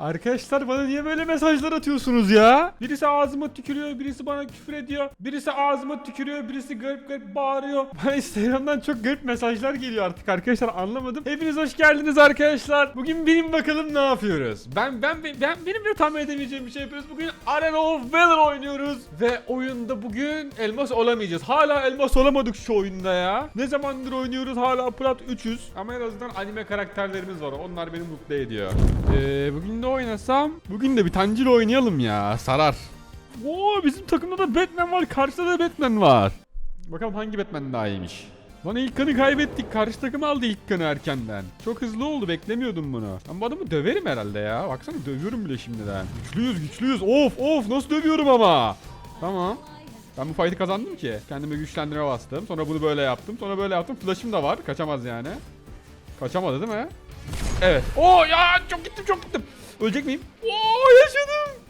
Arkadaşlar bana niye böyle mesajlar atıyorsunuz ya? Birisi ağzıma tükürüyor, birisi bana küfür ediyor. Birisi ağzıma tükürüyor, birisi garip garip bağırıyor. Bana Instagram'dan çok garip mesajlar geliyor artık arkadaşlar anlamadım. Hepiniz hoş geldiniz arkadaşlar. Bugün benim bakalım ne yapıyoruz? Ben ben ben, ben benim de tahmin edemeyeceğim bir şey yapıyoruz. Bugün Arena of Valor oynuyoruz ve oyunda bugün elmas olamayacağız. Hala elmas olamadık şu oyunda ya. Ne zamandır oynuyoruz hala plat 300 ama en azından anime karakterlerimiz var. Onlar beni mutlu ediyor. Ee, bugün ne oynasam? Bugün de bir Tancil oynayalım ya. Sarar. Oo bizim takımda da Batman var. Karşıda da Batman var. Bakalım hangi Batman daha iyiymiş. Lan ilk kanı kaybettik. Karşı takım aldı ilk kanı erkenden. Çok hızlı oldu. Beklemiyordum bunu. Ben bu adamı döverim herhalde ya. Baksana dövüyorum bile şimdiden. Güçlüyüz güçlüyüz. Of of nasıl dövüyorum ama. Tamam. Ben bu fight'ı kazandım ki. Kendime güçlendirme bastım. Sonra bunu böyle yaptım. Sonra böyle yaptım. Flash'ım da var. Kaçamaz yani. Kaçamadı değil mi? Evet. Oo ya çok gittim çok gittim. Ölecek miyim? Oo yaşadım.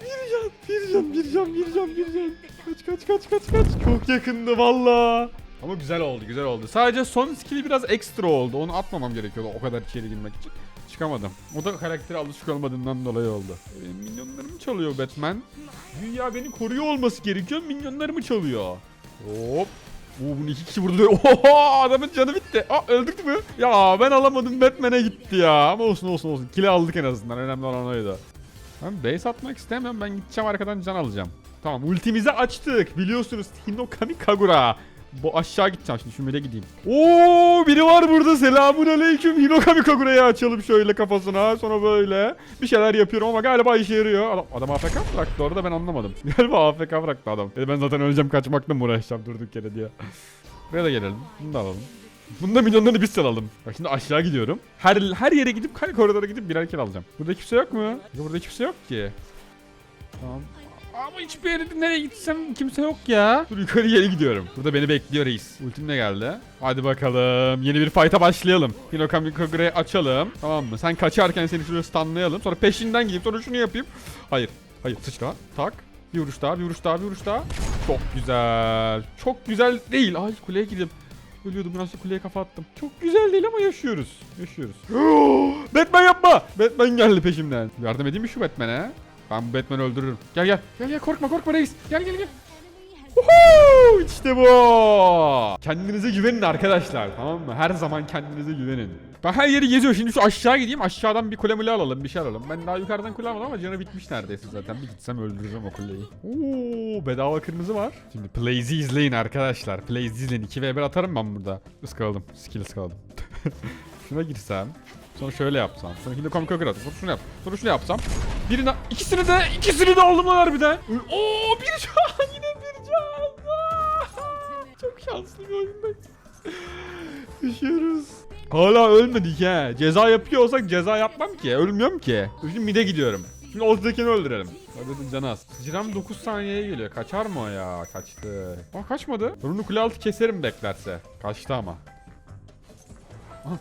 Bir can, bir can, bir can, bir can, bir can. Kaç kaç kaç kaç kaç. Çok yakındı valla. Ama güzel oldu, güzel oldu. Sadece son skill'i biraz ekstra oldu. Onu atmamam gerekiyordu o kadar içeri girmek için. Çıkamadım. O da karaktere alışık olmadığından dolayı oldu. E, minyonlarımı çalıyor Batman. Dünya beni koruyor olması gerekiyor. Minyonlarımı çalıyor. Hop. Oo bunu iki kişi vurdu. Oho adamın canı bitti. Aa öldük mü? Ya ben alamadım Batman'e gitti ya. Ama olsun olsun olsun. Kili aldık en azından. Önemli olan oydu. Ben base atmak istemiyorum. Ben gideceğim arkadan can alacağım. Tamam ultimizi açtık. Biliyorsunuz Hinokami Kagura. Bu aşağı gideceğim şimdi mide gideyim. Oo biri var burada. Selamun aleyküm. Hinokami Kagura'yı açalım şöyle kafasına. Sonra böyle bir şeyler yapıyorum ama galiba işe yarıyor. Adam, adam AFK bıraktı orada ben anlamadım. Galiba AFK bıraktı adam. E ben zaten öleceğim kaçmakla mı uğraşacağım durduk yere diye. Buraya da gelelim. Bunu da alalım. Bunda milyonlarını biz alalım. Bak şimdi aşağı gidiyorum. Her her yere gidip her koridora gidip birer kill alacağım. Burada kimse yok mu? Burada kimse yok ki. Tamam. Ama hiçbir yere nereye gitsem kimse yok ya. Dur yukarı yere gidiyorum. Burada beni bekliyor reis. Ultim de geldi. Hadi bakalım. Yeni bir fight'a başlayalım. Hinokami Kagura'yı açalım. Tamam mı? Sen kaçarken seni şuraya stunlayalım. Sonra peşinden gideyim. Sonra şunu yapayım. Hayır. Hayır. Sıçra. Tak. Bir vuruş daha. Bir vuruş daha. Bir vuruş daha. Çok güzel. Çok güzel değil. Ay kuleye gidip. Ölüyordum biraz da kuleye kafa attım. Çok güzel değil ama yaşıyoruz. Yaşıyoruz. Batman yapma. Batman geldi peşimden. Yardım edeyim mi şu Batman'e? Ben bu Batman'i öldürürüm. Gel gel. Gel gel korkma korkma reis. Gel gel gel. Uhu! İşte bu. Kendinize güvenin arkadaşlar. Tamam mı? Her zaman kendinize güvenin. Ben her yeri geziyorum. Şimdi şu aşağı gideyim. Aşağıdan bir kule mule alalım. Bir şey alalım. Ben daha yukarıdan kule almadım ama canı bitmiş neredeyse zaten. Bir gitsem öldürürüm o kuleyi. Oo, bedava kırmızı var. Şimdi Plays'i izleyin arkadaşlar. Plays'i izleyin. 2v1 atarım ben burada. Iskaladım. Skill ıskaladım. Şuna girsem. Sonra şöyle yapsam. Sonra komik atar. Sonra şunu yap. Sonra şunu yapsam. Birine ikisini de ikisini de aldım lan harbiden. Oo bir can yine bir can. Çok şanslı bir oyundayız. Yaşıyoruz. Hala ölmedik he. Ceza yapıyor olsak ceza yapmam ki. Ölmüyorum ki. Şimdi mide gidiyorum. Şimdi ortadakini öldürelim. Orada canı az. Sıcıram 9 saniyeye geliyor. Kaçar mı o ya? Kaçtı. Aa kaçmadı. Ben onu kule altı keserim beklerse. Kaçtı ama. Aha.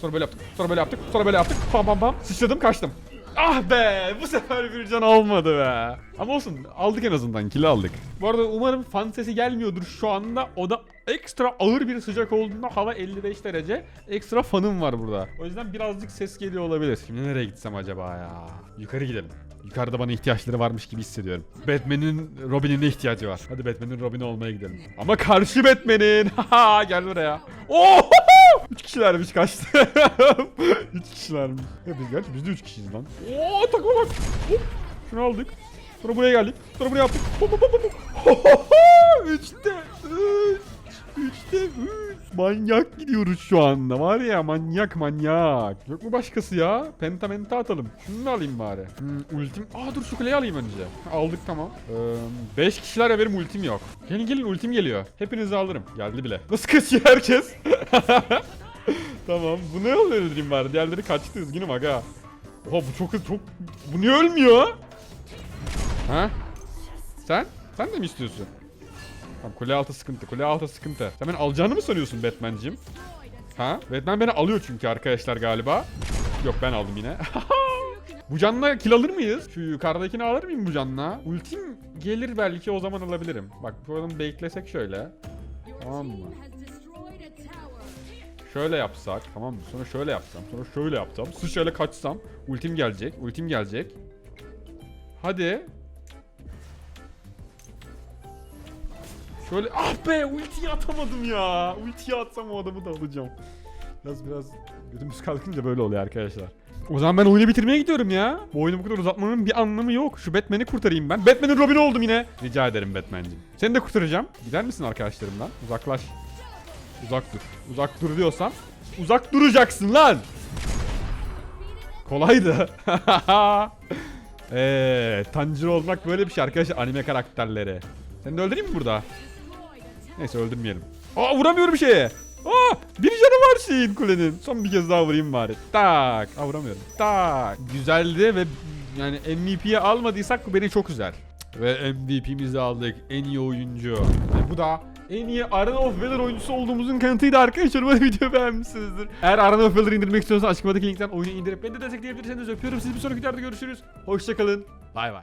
Sonra böyle yaptık. Sonra böyle yaptık. Sonra böyle yaptık. Pam pam pam. Sıçradım kaçtım. Ah be! Bu sefer bir can almadı be. Ama olsun. Aldık en azından. Kili aldık. Bu arada umarım fan sesi gelmiyordur şu anda. O da ekstra ağır bir sıcak olduğunda hava 55 derece. Ekstra fanım var burada. O yüzden birazcık ses geliyor olabilir. Şimdi nereye gitsem acaba ya? Yukarı gidelim. Yukarıda bana ihtiyaçları varmış gibi hissediyorum. Batman'in Robin'ine ihtiyacı var. Hadi Batman'in Robin'i olmaya gidelim. Ama karşı Batman'in. Gel buraya. Oh! 3 kişilermiş kaçtı. 3 kişilermiş. Ya biz biz de 3 kişiyiz lan. Oo takma bak. Hop. Şunu aldık. Sonra buraya geldik. Sonra buraya yaptık. Hop hop hop hop. Üçte Manyak gidiyoruz şu anda. Var ya manyak manyak. Yok mu başkası ya? Penta menta atalım. Şunu alayım bari. Hmm, ultim. Aa dur şu kuleyi alayım önce. Aldık tamam. 5 kişiler ya benim ultim yok. Gelin gelin ultim geliyor. Hepinizi alırım. Geldi bile. Nasıl kaçıyor herkes? tamam. Bu ne oluyor öldüreyim bari. Diğerleri kaçtı üzgünüm aga. Oha bu çok çok... Bu niye ölmüyor? Ha? Sen? Sen de mi istiyorsun? Tamam kule altı sıkıntı. Kule altı sıkıntı. Sen beni alacağını mı sanıyorsun Batman'cim? Ha? Batman beni alıyor çünkü arkadaşlar galiba. Yok ben aldım yine. bu canla kill alır mıyız? Şu yukarıdakini alır mıyım bu canla? Ultim gelir belki o zaman alabilirim. Bak bu adamı beklesek şöyle. Tamam mı? şöyle yapsak tamam mı? Sonra şöyle yapsam. Sonra şöyle yapsam. Sıçrayla kaçsam. Ultim gelecek. Ultim gelecek. Hadi. Şöyle ah be ultiyi atamadım ya. Ultiyi atsam o adamı da alacağım. Biraz biraz gözümüz kalkınca böyle oluyor arkadaşlar. O zaman ben oyunu bitirmeye gidiyorum ya. Bu oyunu bu kadar uzatmanın bir anlamı yok. Şu Batman'i kurtarayım ben. Batman'in Robin'i oldum yine. Rica ederim Batman'cim. Seni de kurtaracağım. Gider misin arkadaşlarımdan? Uzaklaş. Uzak dur. Uzak dur diyorsam uzak duracaksın lan. Kolaydı. Eee, Tanjiro olmak böyle bir şey arkadaşlar anime karakterleri. Seni de öldüreyim mi burada? Neyse öldürmeyelim. Aa vuramıyorum şeye. Aa bir canı var şeyin kulenin. Son bir kez daha vurayım bari. Tak. Aa vuramıyorum. Tak. Güzeldi ve yani MVP'ye almadıysak bu beni çok üzer. Ve MVP'mizi aldık. En iyi oyuncu. Ve bu da en iyi Arena of Valor oyuncusu olduğumuzun kanıtıydı arkadaşlar. Umarım videoyu beğenmişsinizdir. Eğer Arena of Valor indirmek istiyorsanız açıklamadaki linkten oyunu indirip beni de destekleyebilirseniz öpüyorum. Sizi bir sonraki videoda görüşürüz. Hoşçakalın. Bay bay.